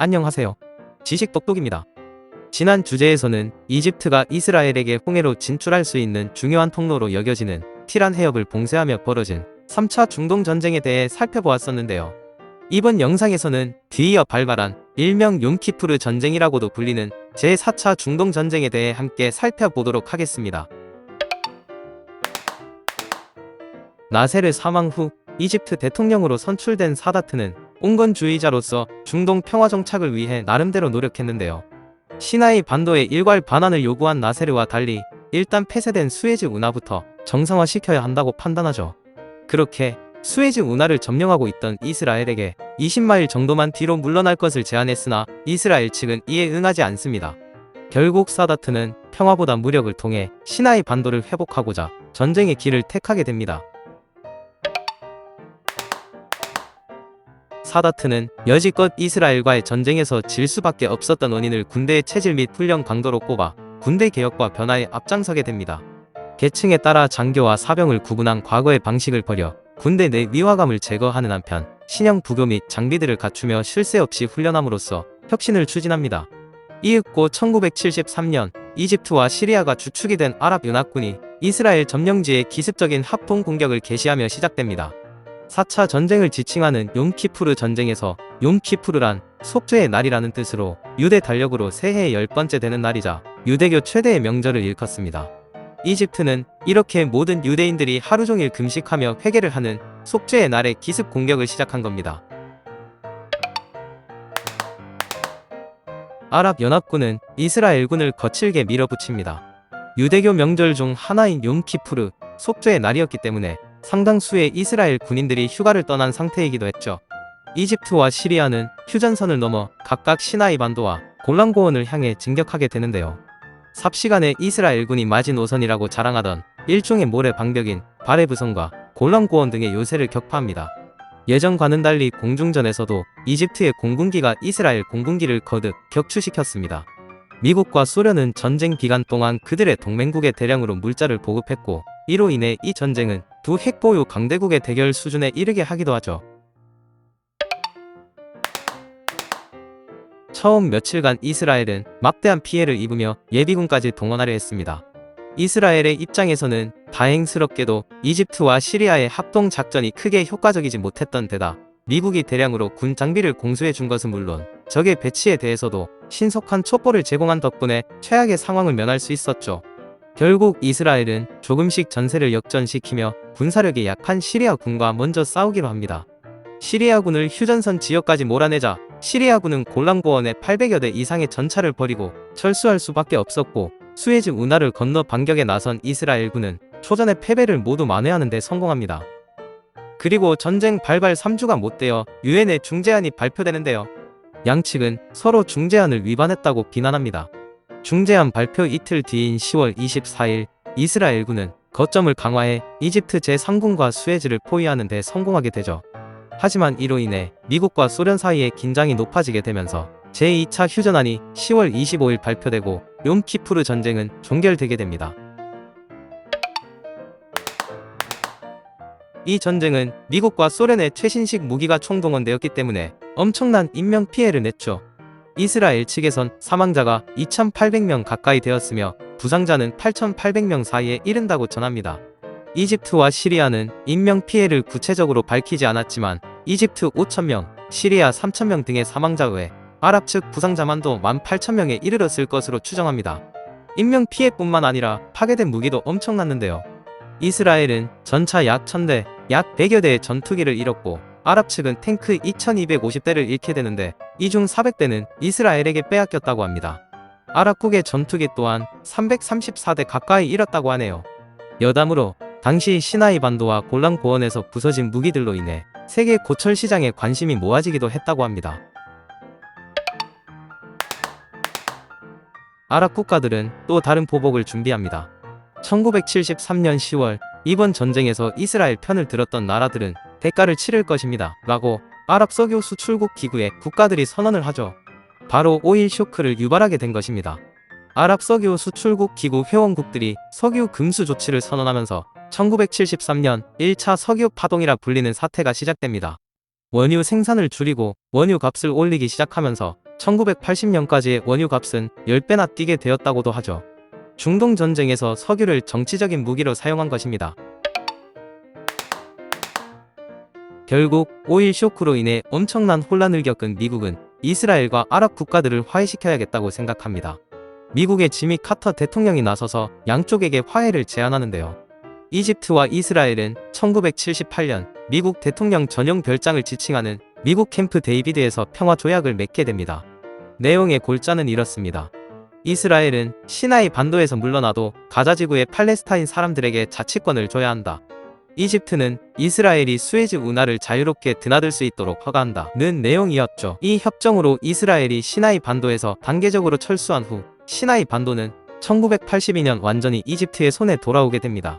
안녕하세요. 지식 똑똑입니다. 지난 주제에서는 이집트가 이스라엘에게 홍해로 진출할 수 있는 중요한 통로로 여겨지는 티란 해협을 봉쇄하며 벌어진 3차 중동 전쟁에 대해 살펴보았었는데요. 이번 영상에서는 뒤이어 발발한 일명 욤키프르 전쟁이라고도 불리는 제4차 중동 전쟁에 대해 함께 살펴보도록 하겠습니다. 나세르 사망 후 이집트 대통령으로 선출된 사다트는 온건주의자로서 중동 평화 정착을 위해 나름대로 노력했는데요. 시나이 반도의 일괄 반환을 요구한 나세르와 달리 일단 폐쇄된 수에즈 운하부터 정상화시켜야 한다고 판단하죠. 그렇게 수에즈 운하를 점령하고 있던 이스라엘에게 20마일 정도만 뒤로 물러날 것을 제안했으나 이스라엘 측은 이에 응하지 않습니다. 결국 사다트는 평화보다 무력을 통해 시나이 반도를 회복하고자 전쟁의 길을 택하게 됩니다. 사다트는 여지껏 이스라엘과의 전쟁에서 질 수밖에 없었던 원인을 군대의 체질 및 훈련 강도로 꼽아 군대 개혁과 변화에 앞장서게 됩니다. 계층에 따라 장교와 사병을 구분한 과거의 방식을 버려 군대 내 위화감을 제거하는 한편 신형 부교 및 장비들을 갖추며 쉴새 없이 훈련함으로써 혁신을 추진합니다. 이윽고 1973년 이집트와 시리아가 주축이 된 아랍 연합군이 이스라엘 점령지에 기습적인 합동 공격을 개시하며 시작됩니다. 4차 전쟁을 지칭하는 욤키푸르 전쟁에서 욤키푸르란 속죄의 날이라는 뜻으로 유대 달력으로 새해의 열 번째 되는 날이자 유대교 최대의 명절을 일컫습니다. 이집트는 이렇게 모든 유대인들이 하루 종일 금식하며 회개를 하는 속죄의 날에 기습 공격을 시작한 겁니다. 아랍연합군은 이스라엘군을 거칠게 밀어붙입니다. 유대교 명절 중 하나인 욤키푸르 속죄의 날이었기 때문에 상당수의 이스라엘 군인들이 휴가를 떠난 상태이기도 했죠. 이집트와 시리아는 휴전선을 넘어 각각 시나이 반도와 골란고원을 향해 진격하게 되는데요. 삽시간에 이스라엘군이 마지노선이라고 자랑하던 일종의 모래 방벽인 바레브선과 골란고원 등의 요새를 격파합니다. 예전과는 달리 공중전에서도 이집트의 공군기가 이스라엘 공군기를 거듭 격추시켰습니다. 미국과 소련은 전쟁 기간 동안 그들의 동맹국에 대량으로 물자를 보급했고 이로 인해 이 전쟁은 두 핵보유 강대국의 대결 수준에 이르게 하기도 하죠. 처음 며칠간 이스라엘은 막대한 피해를 입으며 예비군까지 동원하려 했습니다. 이스라엘의 입장에서는 다행스럽게도 이집트와 시리아의 합동 작전이 크게 효과적이지 못했던 데다 미국이 대량으로 군 장비를 공수해 준 것은 물론 적의 배치에 대해서도 신속한 촛불을 제공한 덕분에 최악의 상황을 면할 수 있었죠. 결국 이스라엘은 조금씩 전세를 역전시키며 군사력이 약한 시리아 군과 먼저 싸우기로 합니다. 시리아군을 휴전선 지역까지 몰아내자 시리아군은 골란고원에 800여 대 이상의 전차를 버리고 철수할 수밖에 없었고 수에즈 운하를 건너 반격에 나선 이스라엘군은 초전의 패배를 모두 만회하는 데 성공합니다. 그리고 전쟁 발발 3주가 못 되어 유엔의 중재안이 발표되는데요. 양측은 서로 중재안을 위반했다고 비난합니다. 중재안 발표 이틀 뒤인 10월 24일 이스라엘군은 거점을 강화해 이집트 제3군과 수에즈를 포위하는 데 성공하게 되죠. 하지만 이로 인해 미국과 소련 사이의 긴장이 높아지게 되면서 제2차 휴전안이 10월 25일 발표되고 욤키푸르 전쟁은 종결되게 됩니다. 이 전쟁은 미국과 소련의 최신식 무기가 총동원되었기 때문에 엄청난 인명 피해를 냈죠. 이스라엘 측에선 사망자가 2,800명 가까이 되었으며 부상자는 8,800명 사이에 이른다고 전합니다. 이집트와 시리아는 인명 피해를 구체적으로 밝히지 않았지만 이집트 5,000명, 시리아 3,000명 등의 사망자 외 아랍 측 부상자만도 18,000명에 이르렀을 것으로 추정합니다. 인명 피해뿐만 아니라 파괴된 무기도 엄청났는데요. 이스라엘은 전차 약 1000대, 약 100여 대의 전투기를 잃었고 아랍 측은 탱크 2250대를 잃게 되는데 이 중 400대는 이스라엘에게 빼앗겼다고 합니다. 아랍국의 전투기 또한 334대 가까이 잃었다고 하네요. 여담으로 당시 시나이 반도와 골란 고원에서 부서진 무기들로 인해 세계 고철 시장에 관심이 모아지기도 했다고 합니다. 아랍 국가들은 또 다른 보복을 준비합니다. 1973년 10월 이번 전쟁에서 이스라엘 편을 들었던 나라들은 대가를 치를 것입니다. 라고 아랍 석유 수출국 기구에 국가들이 선언을 하죠. 바로 오일 쇼크를 유발하게 된 것입니다. 아랍 석유 수출국 기구 회원국들이 석유 금수 조치를 선언하면서 1973년 1차 석유 파동이라 불리는 사태가 시작됩니다. 원유 생산을 줄이고 원유 값을 올리기 시작하면서 1980년까지의 원유 값은 10배나 뛰게 되었다고도 하죠. 중동 전쟁에서 석유를 정치적인 무기로 사용한 것입니다. 결국 오일 쇼크로 인해 엄청난 혼란을 겪은 미국은 이스라엘과 아랍 국가들을 화해시켜야겠다고 생각합니다. 미국의 지미 카터 대통령이 나서서 양쪽에게 화해를 제안하는데요. 이집트와 이스라엘은 1978년 미국 대통령 전용 별장을 지칭하는 미국 캠프 데이비드에서 평화 조약을 맺게 됩니다. 내용의 골자는 이렇습니다. 이스라엘은 시나이 반도에서 물러나도 가자 지구의 팔레스타인 사람들에게 자치권을 줘야 한다. 이집트는 이스라엘이 수에즈 운하를 자유롭게 드나들 수 있도록 허가한다 는 내용이었죠. 이 협정으로 이스라엘이 시나이 반도에서 단계적으로 철수한 후 시나이 반도는 1982년 완전히 이집트의 손에 돌아오게 됩니다.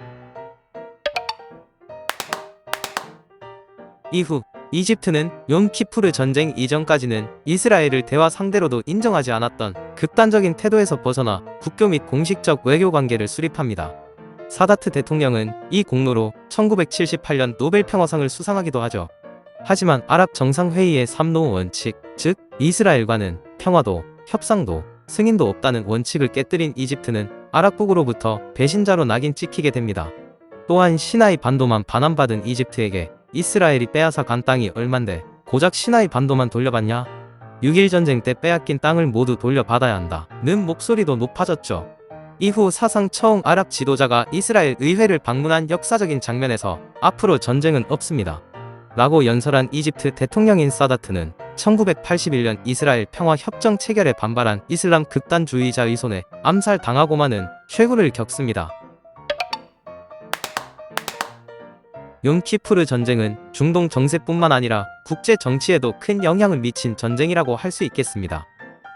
이후 이집트는 용키푸르 전쟁 이전까지는 이스라엘을 대화 상대로도 인정하지 않았던 극단적인 태도에서 벗어나 국교 및 공식적 외교 관계를 수립합니다. 사다트 대통령은 이 공로로 1978년 노벨 평화상을 수상하기도 하죠. 하지만 아랍 정상회의의 삼노 원칙, 즉 이스라엘과는 평화도, 협상도, 승인도 없다는 원칙을 깨뜨린 이집트는 아랍국으로부터 배신자로 낙인 찍히게 됩니다. 또한 시나이 반도만 반환받은 이집트에게 이스라엘이 빼앗아 간 땅이 얼만데 고작 시나이 반도만 돌려받냐? 6.1 전쟁 때 빼앗긴 땅을 모두 돌려받아야 한다. 는 목소리도 높아졌죠. 이후 사상 처음 아랍 지도자가 이스라엘 의회를 방문한 역사적인 장면에서 앞으로 전쟁은 없습니다. 라고 연설한 이집트 대통령인 사다트는 1981년 이스라엘 평화 협정 체결에 반발한 이슬람 극단주의자의 손에 암살당하고만은 최후를 겪습니다. 용키푸르 전쟁은 중동 정세뿐만 아니라 국제 정치에도 큰 영향을 미친 전쟁이라고 할 수 있겠습니다.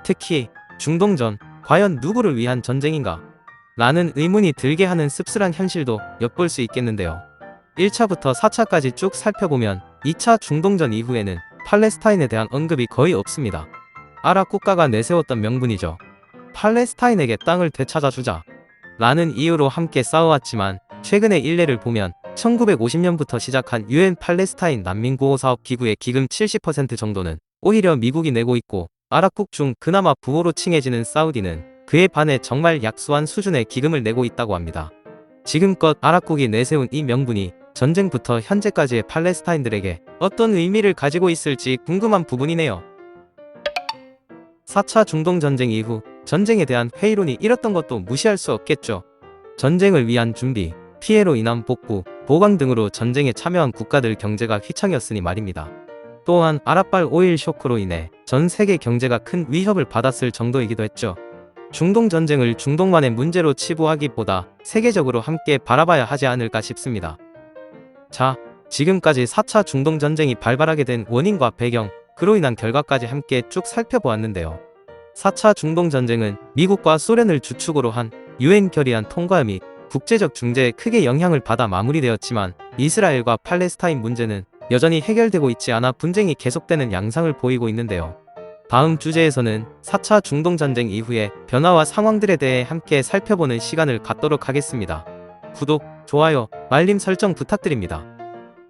특히 중동전 과연 누구를 위한 전쟁인가? 라는 의문이 들게 하는 씁쓸한 현실도 엿볼 수 있겠는데요. 1차부터 4차까지 쭉 살펴보면 2차 중동전 이후에는 팔레스타인에 대한 언급이 거의 없습니다. 아랍 국가가 내세웠던 명분이죠. 팔레스타인에게 땅을 되찾아 주자. 라는 이유로 함께 싸워왔지만 최근의 일례를 보면 1950년부터 시작한 유엔 팔레스타인 난민 구호 사업 기구의 기금 70% 정도는 오히려 미국이 내고 있고 아랍국 중 그나마 부호로 칭해지는 사우디는 그에 반해 정말 약소한 수준의 기금을 내고 있다고 합니다. 지금껏 아랍국이 내세운 이 명분이 전쟁부터 현재까지의 팔레스타인들에게 어떤 의미를 가지고 있을지 궁금한 부분이네요. 4차 중동전쟁 이후 전쟁에 대한 회의론이 일었던 것도 무시할 수 없겠죠. 전쟁을 위한 준비, 피해로 인한 복구, 보강 등으로 전쟁에 참여한 국가들 경제가 휘청이었으니 말입니다. 또한 아랍발 오일 쇼크로 인해 전 세계 경제가 큰 위협을 받았을 정도이기도 했죠. 중동 전쟁을 중동만의 문제로 치부하기보다 세계적으로 함께 바라봐야 하지 않을까 싶습니다. 자, 지금까지 4차 중동 전쟁이 발발하게 된 원인과 배경, 그로 인한 결과까지 함께 쭉 살펴보았는데요. 4차 중동 전쟁은 미국과 소련을 주축으로 한 유엔 결의안 통과 및 국제적 중재에 크게 영향을 받아 마무리되었지만 이스라엘과 팔레스타인 문제는 여전히 해결되고 있지 않아 분쟁이 계속되는 양상을 보이고 있는데요. 다음 주제에서는 4차 중동전쟁 이후의 변화와 상황들에 대해 함께 살펴보는 시간을 갖도록 하겠습니다. 구독, 좋아요, 알림 설정 부탁드립니다.